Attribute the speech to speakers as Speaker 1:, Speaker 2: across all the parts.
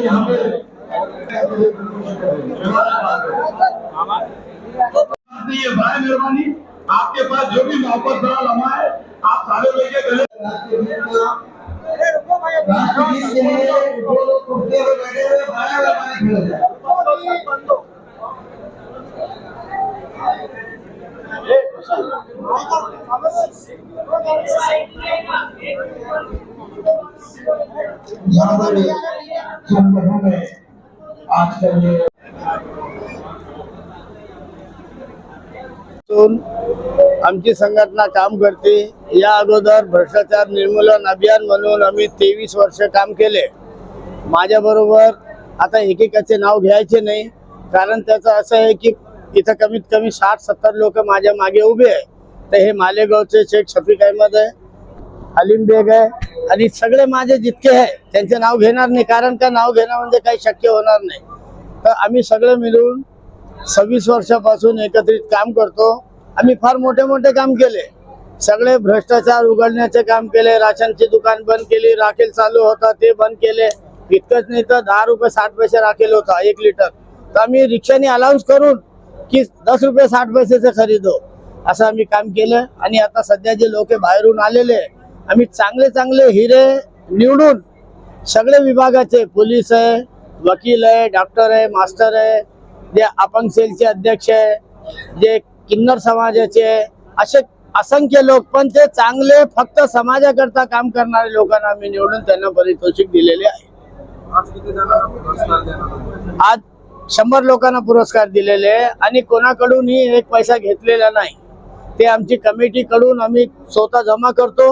Speaker 1: यहाँ पे ये भाई मेहरबानी आपके पास जो भी मोहब्बत भरा लम्हा है आप सारे लेके पे बैठे हुए
Speaker 2: आमची संघटना काम करते. या अगोदर भ्रष्टाचार निर्मूलन अभियान म्हणून आम्ही तेवीस वर्ष काम केले. माझ्या बरोबर आता एकेकाचे नाव घ्यायचे नाही. कारण त्याचं असं आहे की इथं कमीत कमी साठ सत्तर लोक माझ्या मागे उभे आहे. तर हे मालेगावचे शेख शफीक अहमद आहे. अलीम बेग आहे. आणि सगळे माझे जितके आहे त्यांचे नाव घेणार नाही. कारण का नाव घेणं म्हणजे काही शक्य होणार नाही. तर आम्ही सगळे मिळून सव्वीस वर्षापासून एकत्रित काम करतो. आम्ही फार मोठे मोठे काम केले. सगळे भ्रष्टाचार उघडण्याचे काम केले. राशनची दुकान बंद केली. राखेल चालू होता ते बंद केले. इतकंच नाही तर दहा रुपये साठ पैसे राखेल होता एक लिटर. तर आम्ही रिक्षाने अलाउन्स करून की दस रुपये साठ पैसेचे खरीदो. असं आम्ही काम केलं. आणि आता सध्या जे लोक बाहेरून आलेले आहे, आम्ही चांगले चांगले हिरे निवडून सगळे विभागाचे पोलीस आहे वकील आहे डॉक्टर आहे मास्टर आहे जे अपंग सेलचे अध्यक्ष आहे जे किन्नर समाजाचे आहे असे असंख्य लोक पण ते चांगले फक्त समाजाकरता काम करणारे लोकांना आम्ही निवडून त्यांना पारितोषिक दिलेले आहे.
Speaker 3: आज
Speaker 2: शंभर लोकांना पुरस्कार दिलेले आहे आणि कोणाकडूनही एक पैसा घेतलेला नाही. ते आमची कमिटी कडून आम्ही स्वतः जमा करतो.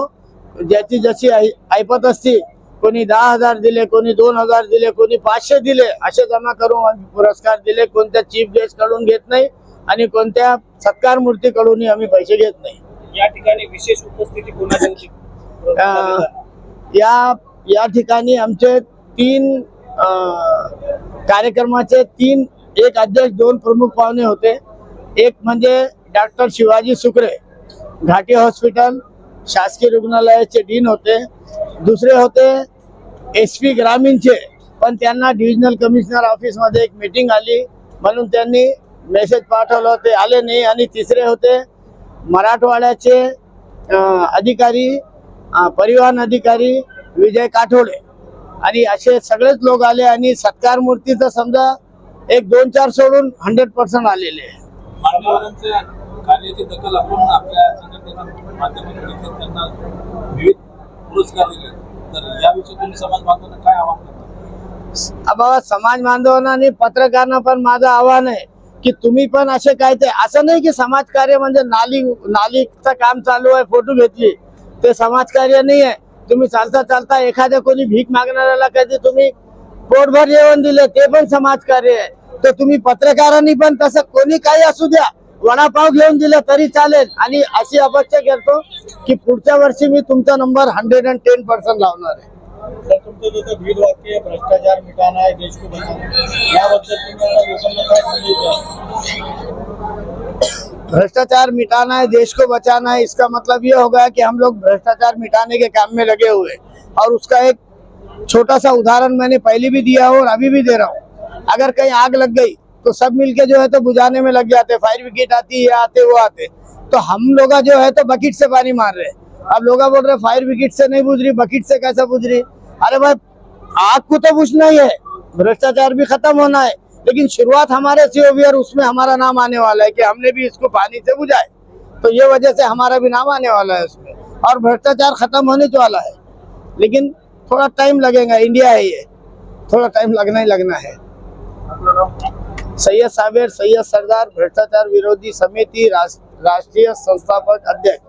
Speaker 2: ज्याची जशी ऐपत असते कोणी दहा हजार दिले कोणी दोन हजार दिले कोणी पाचशे दिले असे जमा करून पुरस्कार दिले. कोणत्या चीफ गेस्टकडून घेत नाही आणि कोणत्या सत्कार मूर्तीकडूनही आम्ही पैसे घेत नाही.
Speaker 3: या ठिकाणी विशेष उपस्थिती कोणाची?
Speaker 2: या या ठिकाणी आमचे तीन कार्यक्रमाचे तीन एक अध्यक्ष दोन प्रमुख पाहुणे होते. एक म्हणजे डॉक्टर शिवाजी सुकरे घाटी हॉस्पिटल शासकीय रुग्णालयाचे डीन होते. दुसरे होते एस पी ग्रामीणचे. पण त्यांना डिव्हिजनल कमिशनर ऑफिसमध्ये एक मीटिंग आली. म्हणून त्यांनी मेसेज पाठवलं ते आले नाही. आणि तिसरे होते मराठवाड्याचे अधिकारी परिवहन अधिकारी विजय काठोडे. आणि असे सगळेच लोक आले आणि सत्कार मूर्ती तर समजा एक दोन चार सोडून हंड्रेड पर्सेंट आलेले. आहे
Speaker 3: कार्याची दखल आपण आपल्या संघटनेच्या माध्यमातून घेतली त्यांना विविध पुरस्कार दिले. तर याविषयी तुम्ही समाज बांधवांना काय आवाहन करता?
Speaker 2: बाबा समाज बांधवांना आणि पत्रकारांना पण माझं आव्हान आहे की तुम्ही पण असे काय ते असं नाही की समाजकार्य म्हणजे नाली नालीचं काम चालू आहे फोटो घेतली. ते समाजकार्य नाही आहे. तुम्ही चालता चालता एखाद्या कोणी भीक मागणाऱ्याला कधी तुम्ही पोटभर जेवण दिले ते पण समाजकार्य आहे. तर तुम्ही पत्रकारांनी पण तसं कोणी काही असू द्या. वडापाव घेऊन दिलं तरी चालेल. आणि अशी अपेक्षा करतो की पुढच्या वर्षी मी तुमचा number hundred and ten percent लावणार आहे.
Speaker 3: भ्रष्टाचार मिटाना देश को बचाना
Speaker 2: भ्रष्टाचार है देश को बचाना है इसका मतलब ये होगा कि हम लोग भ्रष्टाचार मिटाने के काम में लगे हुए। और उसका एक छोटा सा उदाहरण मैंने पहले भी दिया हो और अभी भी दे रहा हूँ। अगर कहीं आग लग गई तो सब मिलके जो है तो बुझाने में लग जाते फायर ब्रिगेड आती है, आते, वो आते। तो हम लोग जो है तो बकेट से पानी मार रहे अब लोग बोल रहे फायर ब्रिगेड से नहीं बुझ रही बकेट से कैसा बुझ रही अरे भाई, आग को तो बुझना ही है। भ्रष्टाचार भी खत्म होना है। लेकिन शुरुआत हमारे से होगी और उसमें हमारा नाम आने वाला है कि हमने भी इसको पानी से बुझाए। तो ये वजह से हमारा भी नाम आने वाला है उसमें। और भ्रष्टाचार खत्म होने जो वाला है। लेकिन थोड़ा टाइम लगेगा इंडिया है ये। थोड़ा टाइम लगना ही लगना है। सय्यद साबेर सय्यद सरदार भ्रष्टाचार विरोधी समिती राष्ट्रीय संस्थापक अध्यक्ष।